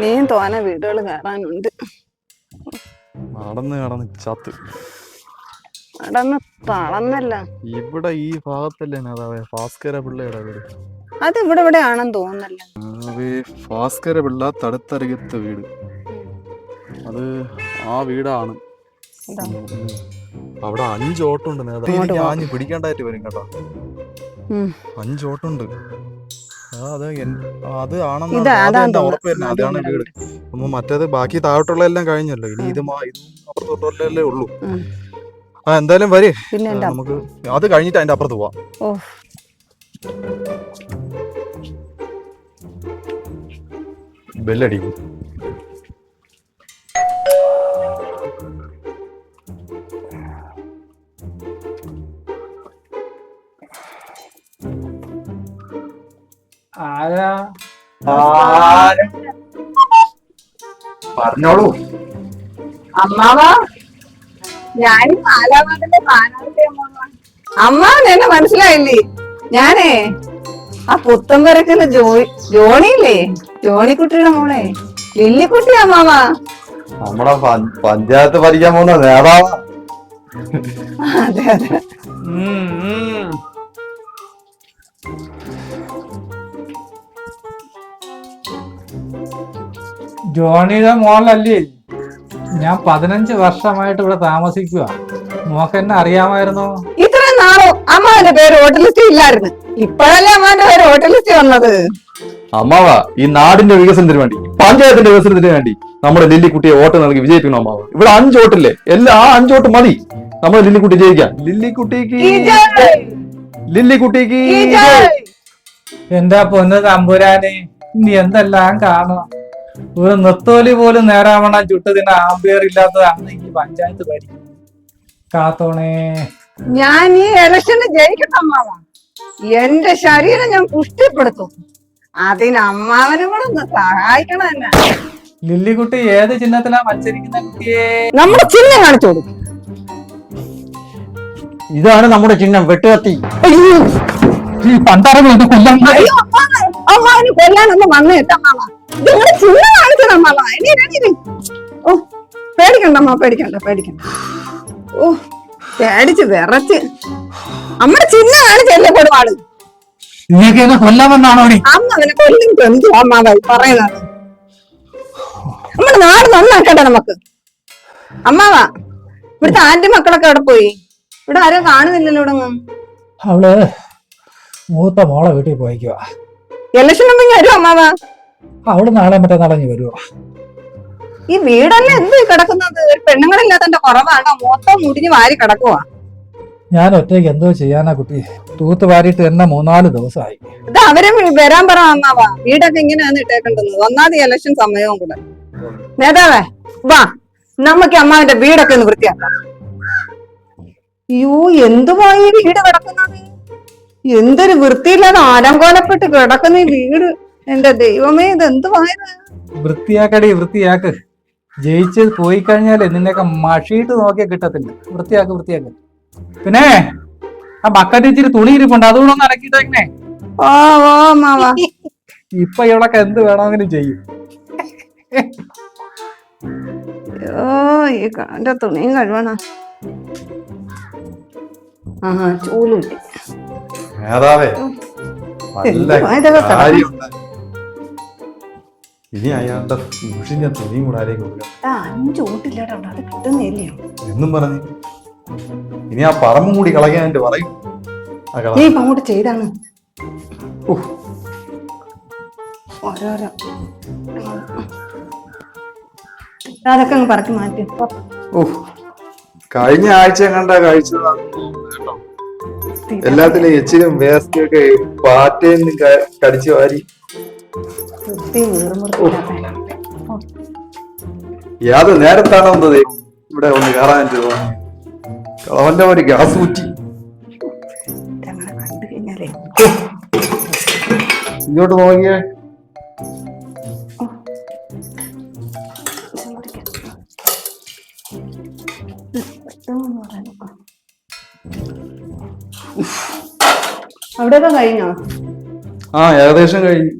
നീയും തോനെ വീടുകൾ കയറാനുണ്ട്. നടന്ന് കടന്ന് ചത്ത്. നടന്ന് തളന്നല്ല. ഇവിടെ ഈ ഭാഗത്തല്ലേ നേതാവേ ഭാസ്കര പിള്ളയുടെ വീട്. അത് ഇവിടെ ഇവിടെ ആണെന്ന് തോന്നുന്നല്ലോ ഭാസ്കര പിള്ള തടുത്തരകത്തെ വീട്. അത് ആ വീടാണ്. അവിടെ അഞ്ച് ഓട്ടുണ്ട് നേതാവ് ആഞ്ഞ് പിടിക്കേണ്ടായിട്ട് വരും കേട്ടോ. അഞ്ച് ഓട്ടുണ്ട് ആ, അത് ഉറപ്പ് അതാണ് വീട്. അപ്പൊ മറ്റേത് ബാക്കി താഴോട്ടുള്ള എല്ലാം കഴിഞ്ഞല്ലോ. ഇനി ഇത് അപ്പുറത്തോട്ടല്ലേ ഉള്ളൂ. ആ എന്തായാലും വരെ. പിന്നെ നമുക്ക് അത് കഴിഞ്ഞിട്ട് അതിന്റെ അപ്പുറത്ത് പോവാം. ഓ ബെല്ലടിക്കും. പറഞ്ഞോളൂ. അമ്മാവ. സ്ഥാനാർത്ഥി അമ്മാവ. അമ്മ എന്നെ മനസ്സിലായില്ലേ? ഞാനേ ആ പുത്തം പുത്തമ്പരക്കൽ ജോണി ജോണിയില്ലേ? ജോണിക്കുട്ടിയുടെ മോളെ. ലില്ലിക്കുട്ടി അമ്മാവ. നമ്മുടെ പഞ്ചായത്ത് ഭരിക്കാൻ പോകുന്ന നേതാവാ. അതെ അതെ. ജോണിയുടെ മോളല്ലേ? ഞാൻ പതിനഞ്ച് വർഷമായിട്ട് ഇവിടെ താമസിക്കുക മോക്ക് എന്നെ അറിയാമായിരുന്നോ? ഇത്രയും നാളോ അമ്മാവന്റെ പേര് ഹോട്ടലിസ്റ്റ് ഇല്ലായിരുന്നു. ഇപ്പോഴല്ലേ അമ്മാവന്റെ പേര് ഹോട്ടലിസ്റ്റ് വന്നത്? അമ്മാവ ഈ നാടിന്റെ വികസനത്തിന് വേണ്ടി പഞ്ചായത്തിന്റെ വികസനത്തിന് വേണ്ടി നമ്മുടെ ലില്ലിക്കുട്ടിയെ വോട്ട് നൽകി വിജയിപ്പിക്കണം അമ്മാവ. ഇവിടെ അഞ്ച് വോട്ടില്ലേ എല്ലാ ആ അഞ്ച് വോട്ട് മതി. നമ്മുടെ ലില്ലിക്കുട്ടി ജയിക്കാം. ലില്ലിക്കുട്ടിക്ക്! ലില്ലിക്കുട്ടിക്ക് എന്താ പൊന്ന് തമ്പുരാനെ? നീ എന്തെല്ലാം കാണണം ഒരു നിർത്തോലി പോലും നേരാവണ്ണം ചുട്ടതിന് ആംബിയർ ഇല്ലാത്തതാണ് ഈ പഞ്ചായത്ത് ഭരിക്കും കാത്തോണേ. ഞാൻ ഈ ഇലക്ഷന് ജയിക്കട്ടെ അമ്മാവ. എന്റെ ശരീരം ഞാൻ പുഷ്ടിപ്പെടുത്തും അതിന് അമ്മാവനും കൂടെ ഒന്ന് സഹായിക്കണം എന്നെ. ലില്ലിക്കുട്ടി ഏത് ചിഹ്നത്തിലാ മത്സരിക്കുന്ന കുട്ടിയെ? നമ്മുടെ ചിഹ്നം കാണിച്ചു കൊടുക്കും. ഇതാണ് നമ്മുടെ ചിഹ്നം വെട്ടുകത്തി. ഈ പണ്ടറവ് ഒന്ന് കൊല്ലം അയ്യോ അമ്മാവന് കൊല്ലാനൊന്നും വന്നു കേട്ടമ്മാവ കാണിക്കണം അമ്മാവ ഇനി ഇനി, ഇനി. ഓ പേടിക്കണ്ട അമ്മ പേടിക്കണ്ട പേടിക്കണ്ട. ഓ പേടിച്ച് വിറച്ച്. നമ്മുടെ ചിന്ന കാണിച്ചല്ലേ കൊടുവാൾ നിങ്ങൾക്ക് എന്നെ കൊല്ലാമെന്നാണോ അമ്മ അവനെ കൊല്ലും എന്തു പറയുന്നത്. നമ്മുടെ നാട് നന്നാക്കട്ടെ നമുക്ക്. അമ്മാവ ഇവിടുത്തെ ആന്റി മക്കളൊക്കെ അവിടെ പോയി? ഇവിടെ ആരും കാണുന്നില്ലല്ലോ ഇവിടെ അവൾ മൂത്ത മോളെ വീട്ടിൽ പോയിക്കുക ഉണ്ടെങ്കിൽ വരും അമ്മാവാ. അവൾ നാളെ മറ്റേ നടഞ്ഞു വരുവോ? ഈ വീടല്ലേ എന്ത് കിടക്കുന്നത്? പെണ്ണുങ്ങളില്ലാത്തന്റെ കുറവാണോ? മൊത്തം മുടിഞ്ഞു വാരി കിടക്കുവാ. ഞാൻ ഒറ്റയ്ക്ക് എന്തോ ചെയ്യാനാ കുട്ടി. തൂത്ത് വാരിയിട്ട് തന്നെ മൂന്നാൽ ദിവസമായി. ഇത് അവരെ വരാൻ പറ അമ്മാവാ. വീടൊക്കെ ഇങ്ങനെയാണ് ഇട്ടേക്കേണ്ടത്. ഒന്നാമത് ഇലക്ഷൻ സമയവും കൂടെ. നേതാവേ വാ. നമുക്ക് അമ്മാവിന്റെ വീടൊക്കെ ഒന്ന് വൃത്തിയാക്കാം. അയ്യോ എന്തുവായി വീട് കിടക്കുന്നത്? എന്തൊരു വൃത്തിയില്ലാതെ ആലങ്കോലപ്പെട്ട് കിടക്കുന്ന ഈ വീട്. എന്റെ ദൈവമേ ഇത് എന്ത് വൃത്തിയാക്കടി വൃത്തിയാക്ക്. ജയിച്ച് പോയി കഴിഞ്ഞാൽ നിന്നെയൊക്കെ മഷിയിട്ട് നോക്കിയാൽ കിട്ടത്തില്ല. വൃത്തിയാക്ക് വൃത്തിയാക്ക്. പിന്നെ ആ ബക്കറ്റ് ഇച്ചിരി തുണി ഇരിപ്പുണ്ട്. അതുകൂടെ ഒന്ന് അടക്കിയിട്ടേക്കണേ ഓ ഓ അമ്മാവാ ഇപ്പൊ ഇവളൊക്കെ എന്ത് വേണമെങ്കിലും ചെയ്യും. ഓ ഈ എന്റെ തുണിയും കഴുകണം ആ ചൂൽ കിട്ടി നേതാവേ നല്ല? കാര്യമുണ്ട്? ഇനി അയാളുടെ മുഷിഞ്ഞ തുണിയും കൂടെ അഞ്ച് ഓട്ടില്ലേട്ടോ അത് കിട്ടുന്നില്ലയോ എന്നും പറഞ്ഞു. ഇനി ആ പറമ്പും കൂടി കളയാനായിട്ട് പറയും. നീ ഇപ്പൊ അങ്ങോട്ട് ചെയ്താണ്. ഓരോരോ. അതൊക്കെ അങ്ങ് പറക്കി മാറ്റി. ഓ കഴിഞ്ഞ ആഴ്ച കണ്ട കഴിച്ചതാണ് എല്ലാത്തിലും എച്ചിലും വേസ്റ്റും ഒക്കെ പാറ്റേന്ന് കടിച്ചു വാരി. യാത് നേരത്താണോ ഇവിടെ ഒന്ന് കയറാൻ കളവന്റെ ഒരു ഗ്യാസ് കുറ്റി ഇങ്ങോട്ട് നോക്കിയേ. അവിടെയൊക്കെ കഴിഞ്ഞോ? ആ ഏകദേശം കഴിഞ്ഞു.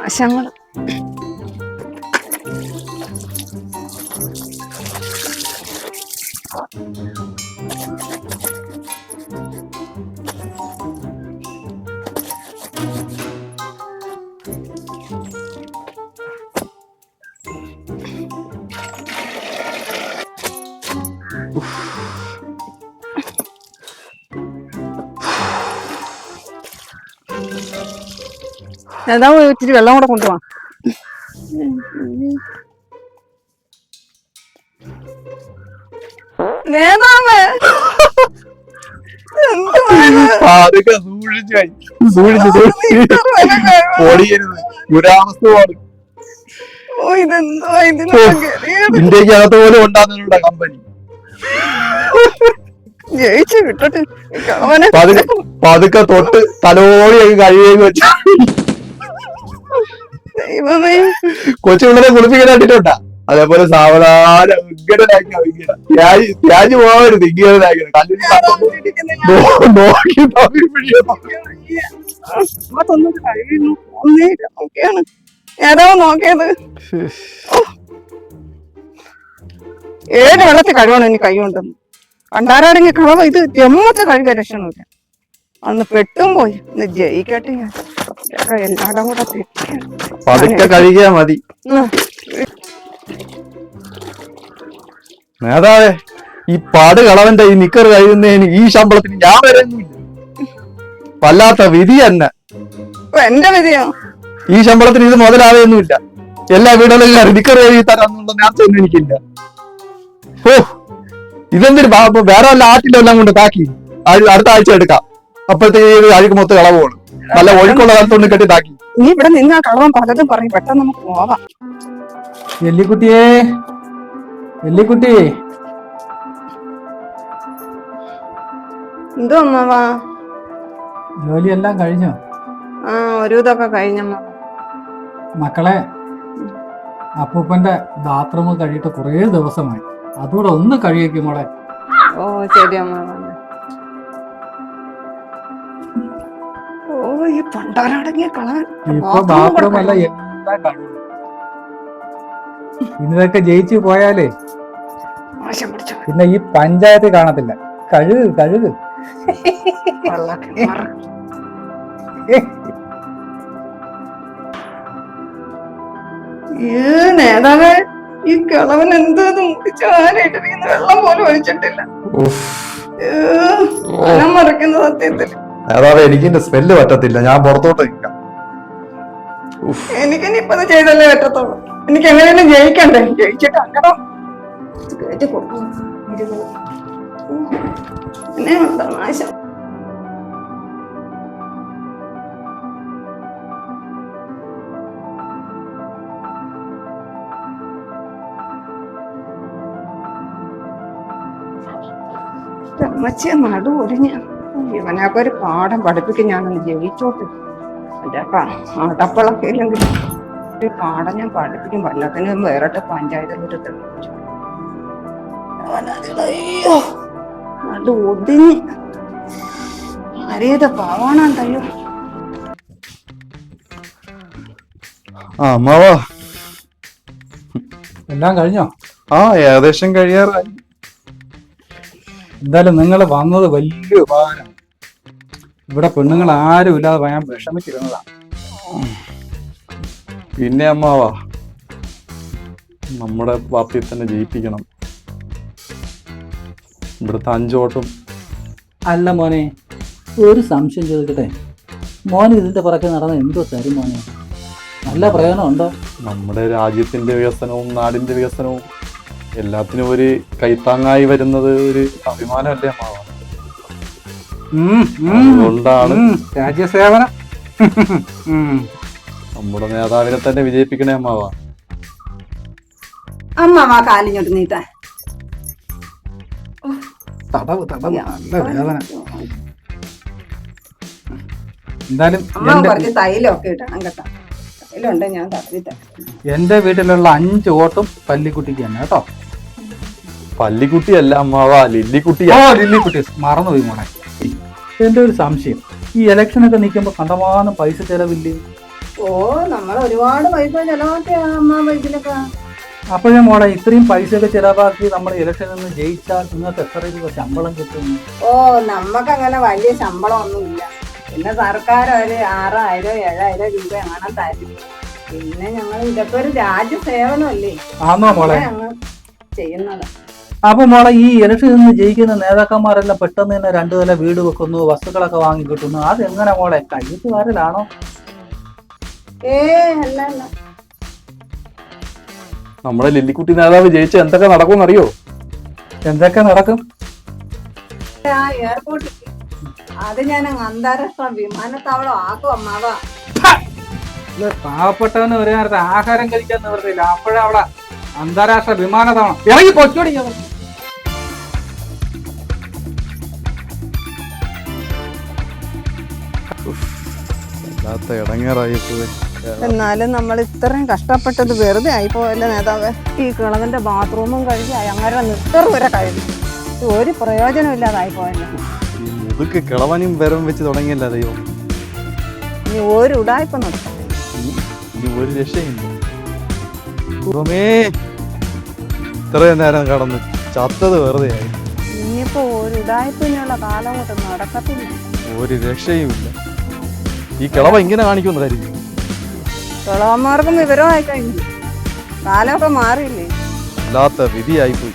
ആശങ്ങൾ ഇച്ചിരി വെള്ളം കൂടെ കൊണ്ടുപോവാ അതൊക്കെ സൂക്ഷിച്ചു ഓടിയരുത്. ഇന്ത്യയ്ക്ക് അകത്ത് പോലും. ഉണ്ടാകുന്നുണ്ട കമ്പനി. ജയിച്ചു വിട്ടോട്ടെ. പതുക്കെ തൊട്ട് തലോടി കഴിയുകയും വെച്ച്. കൊച്ചു പിള്ളേരെ കുളിപ്പിക്കാൻ കണ്ടിട്ടുണ്ടാ അതേപോലെ സാവധാനം ഇങ്ങനെ ത്യാജി ത്യാജി പോകരുത് ഇങ്ങനെയാക്കി കല്ലിൽ തട്ടുമ്പോ നോ- നോക്കി ഏതാവും നോക്കിയത്? ഏത് വെള്ളത്തിൽ കഴിവണം എനിക്ക് കൈ കൊണ്ടെന്ന്? പണ്ടാരാടെങ്കിൽ ഇത് ജമ്മത്തെ കഴുകാൻ രക്ഷണമില്ല അന്ന് പെട്ടും പോയി. ഇന്ന് ജയിക്കട്ടെ ഞാൻ. എല്ലാടും കൂടെ. പതുക്കെ കഴിക്കാ മതി. നേതാവേ ഈ പാട് കളവന്റെ ഈ നിക്കർ കഴിയുന്നതിന് ഈ ശമ്പളത്തിന് ഞാൻ വരുന്നില്ല വല്ലാത്ത വിധി തന്നെ എന്റെ വിധിയോ? ഈ ശമ്പളത്തിന് ഇത് മുതലാവുകയൊന്നുമില്ല എല്ലാ വീടുകളിലും നിക്കർ കഴുകി തരാന്നുള്ള നേരത്തെ ഒന്നും എനിക്കില്ല. ഓ ഇതെന്തൊരു വേറെ വല്ല ആറ്റിലെല്ലാം കൊണ്ട് താക്കി അടുത്ത ആഴ്ച എടുക്കാം. അപ്പോഴത്തേക്ക് അഴുക്ക് മൊത്തം കളവുകയാണ് നല്ല ഒഴുക്കുള്ള കാലത്തൊന്ന് കെട്ടി താക്കി നീ ഇവിടെ നിന്നാ കളവൻ പലതും പറയും പെട്ടെന്ന് നമുക്ക് പോവാം. എല്ലിക്കുട്ടിയേ എല്ലിക്കുട്ടി എന്തോ അമ്മാവാ ജോലിയെല്ലാം കഴിഞ്ഞോ? ആ ഒരു ഇതൊക്കെ കഴിഞ്ഞമ്മ മക്കളെ അപ്പൂപ്പന്റെ ബാത്റൂമ് കഴിയിട്ട് കുറേ ദിവസമായി. അതുകൂടെ ഒന്ന് കഴിയേക്കും മോളെ. ഓ ശരി അമ്മാവാ പണ്ടാരടങ്ങിയ കളവൻ കഴിയും ഇതൊക്കെ ജയിച്ചു പോയാലേ. പിന്നെ ഈ പഞ്ചായത്ത് കാണത്തില്ല. കഴുക് കഴുക്. ഈ നേതാവേ ഈ കിളവൻ എന്തോ മുടിച്ചാരായിട്ടിരിക്കുന്ന വെള്ളം പോലും ഒഴിച്ചിട്ടില്ല. മറക്കുന്ന സത്യത്തിൽ മറിക്കുന്ന സത്യത്തിൽ. നേതാവേ എനിക്കിന്റെ സ്മെല്ല് പറ്റത്തില്ല. ഞാൻ പുറത്തോട്ട് നിൽക്കാം. എനിക്കിനി ഇപ്പൊ ചെയ്തല്ലേ പറ്റത്തുള്ളൂ. എനിക്ക് എങ്ങനെയാലും ജയിക്കണ്ടേ? ജയിച്ചിട്ട് അങ്ങനെ. പിന്നെ നാശം? അമ്മച്ചിയെ നടു ഒടിഞ്ഞ് ഇവനൊക്കെ ഒരു പാഠം പഠിപ്പിക്കും. ഞാനൊന്ന് ജയിച്ചോട്ടെ. എന്റെ അടപ്പളൊക്കെ ഇല്ലെങ്കിൽ ഒരു പാഠം ഞാൻ പഠിപ്പിക്കും. വല്ലത്തിനും വേറിട്ട് പഞ്ചായത്തിലോട്ട് തെളിയിച്ചു അയ്യോ ആരേത് പാവാണുണ്ടല്ലോ ആ അമ്മാവാ എല്ലാം കഴിഞ്ഞോ? ആ ഏകദേശം കഴിയാറായി. എന്തായാലും നിങ്ങൾ വന്നത് വലിയ ഉപകാരം. ഇവിടെ പെണ്ണുങ്ങൾ ആരും ഇല്ലാതെ ഞാൻ വിഷമിച്ചിരുന്നതാ പിന്നെ അമ്മാവാ നമ്മുടെ പാർട്ടിയിൽ തന്നെ ജയിപ്പിക്കണം. ഇവിടുത്തെ അഞ്ചോട്ടും. അല്ല മോനെ ഒരു സംശയം ചോദിക്കട്ടെ? മോൻ ഇതിന്റെ പുറകെ നടന്ന എന്തോ തരും മോനെ? നല്ല പ്രയോജനമുണ്ടോ? നമ്മുടെ രാജ്യത്തിന്റെ വികസനവും നാടിന്റെ വികസനവും എല്ലാത്തിനും ഒരു കൈത്താങ്ങായി വരുന്നത് ഒരു അഭിമാനമല്ലേ ഉം, അതുകൊണ്ടാണ് രാജ്യസേവന. നമ്മുടെ നേതാവിനെ തന്നെ വിജയിപ്പിക്കണേ അമ്മാവ. അമ്മാവാ കാലിഞ്ഞോട്ട് നീട്ടാ തടവ് തടവ്. നല്ല വേദന. എന്തായാലും കുറച്ച് തൈലൊക്കെ ഇടണം കേട്ടോ. കയ്യിലുണ്ട് ഞാൻ തരാം എന്റെ വീട്ടിലുള്ള അഞ്ച് വോട്ടും പല്ലിക്കുട്ടിക്ക് തന്നെ കേട്ടോ. പല്ലിക്കുട്ടിയല്ല അമ്മാവ ലില്ലിക്കുട്ടിയാ. ഓ ലില്ലിക്കുട്ടി. മറന്നുപോയി മോനെ. എന്റെ ഒരു സംശയം. ഈ ഇലക്ഷനൊക്കെ നിൽക്കുമ്പോ കണ്ടമാനം പൈസ ചെലവില്ലേ? ഓ നമ്മൾ ഒരുപാട് പൈസ ചെലവാക്കിയാ അമ്മാവ ഇതിലൊക്കെ അപ്പോഴേ മോളെ ഇത്രയും പൈസ ഒക്കെ ചെലവാക്കി നമ്മൾ ഇലക്ഷനിൽ നിന്ന് ജയിച്ചാൽ നിങ്ങൾക്ക് എത്ര രൂപ ശമ്പളം കിട്ടും? ഓ നമുക്ക് അങ്ങനെ വലിയ ശമ്പളം ഒന്നുമില്ല പിന്നെ സർക്കാർ ഒരു ആറായിരം ഏഴായിരം രൂപ അങ്ങനെ തരും. പിന്നെ ഞങ്ങൾ ഇതൊക്കെ ഒരു രാജ്യ സേവനമല്ലേ ആന്നോ മോളെ. ചെയ്യുന്നത്. അപ്പൊ മോളെ ഈ ഇലക്ഷനിൽ നിന്ന് ജയിക്കുന്ന നേതാക്കന്മാരെല്ലാം പെട്ടെന്ന് തന്നെ രണ്ടു നില വീട് വെക്കുന്നു വസ്തുക്കളൊക്കെ വാങ്ങി കിട്ടുന്നു. അതെങ്ങനെ മോളെ? കയ്യത്തുകാരലാണോ വരലാണോ നമ്മുടെ ലില്ലിക്കുട്ടി നേതാവ് ജയിച്ച എന്തൊക്കെ നടക്കും അറിയോ എന്തൊക്കെ നടക്കും? ആ എയർപോർട്ടിൽ അത് ഞാൻ അങ്ങ് അന്താരാഷ്ട്ര വിമാനത്താവളം ആക്കും അമ്മാവ. പാവപ്പെട്ടവന് ഒരു നേരത്തെ ആഹാരം കഴിക്കാൻ നിവർത്തിയില്ല അപ്പോഴവിടെ അന്താരാഷ്ട്ര വിമാനത്താവളം. ഇറങ്ങി ഇടങ്ങേറായി പോയി. എന്നാലും നമ്മൾ ഇത്രയും കഷ്ടപ്പെട്ടത് വെറുതെ ആയിപ്പോയല്ലേ നേതാവ്? ഈ കിളവന്റെ ബാത്റൂമും കഴുകി അങ്ങനെ നിക്കർ വരെ കഴുകി ഒരു പ്രയോജനം ഇല്ലാതായി പോയല്ലോ? ഈ മുതുക്ക് കിളവനും വരം വെച്ച് തുടങ്ങിയല്ല ദൈവം? ഇനി ഒരു ഉടായ്പ നടത്തും ഇനി ഒരു രക്ഷയില്ല ദൈവമേ ഇത്രയും നേരം കടന്ന് ചത്തത് വെറുതെ ആയി. ഇനിയിപ്പോ ഒരു രക്ഷയും നടക്കത്തില്ല. ഒരു രക്ഷയുമില്ല. ഈ കിളവ ഇങ്ങനെ കാണിക്കുന്നതായിരിക്കും. കിളവന്മാർക്കും വിവരമായി കഴിഞ്ഞു. കാലമൊക്കെ മാറിയില്ലേ? അല്ലാത്ത വിധിയായിപ്പോയി.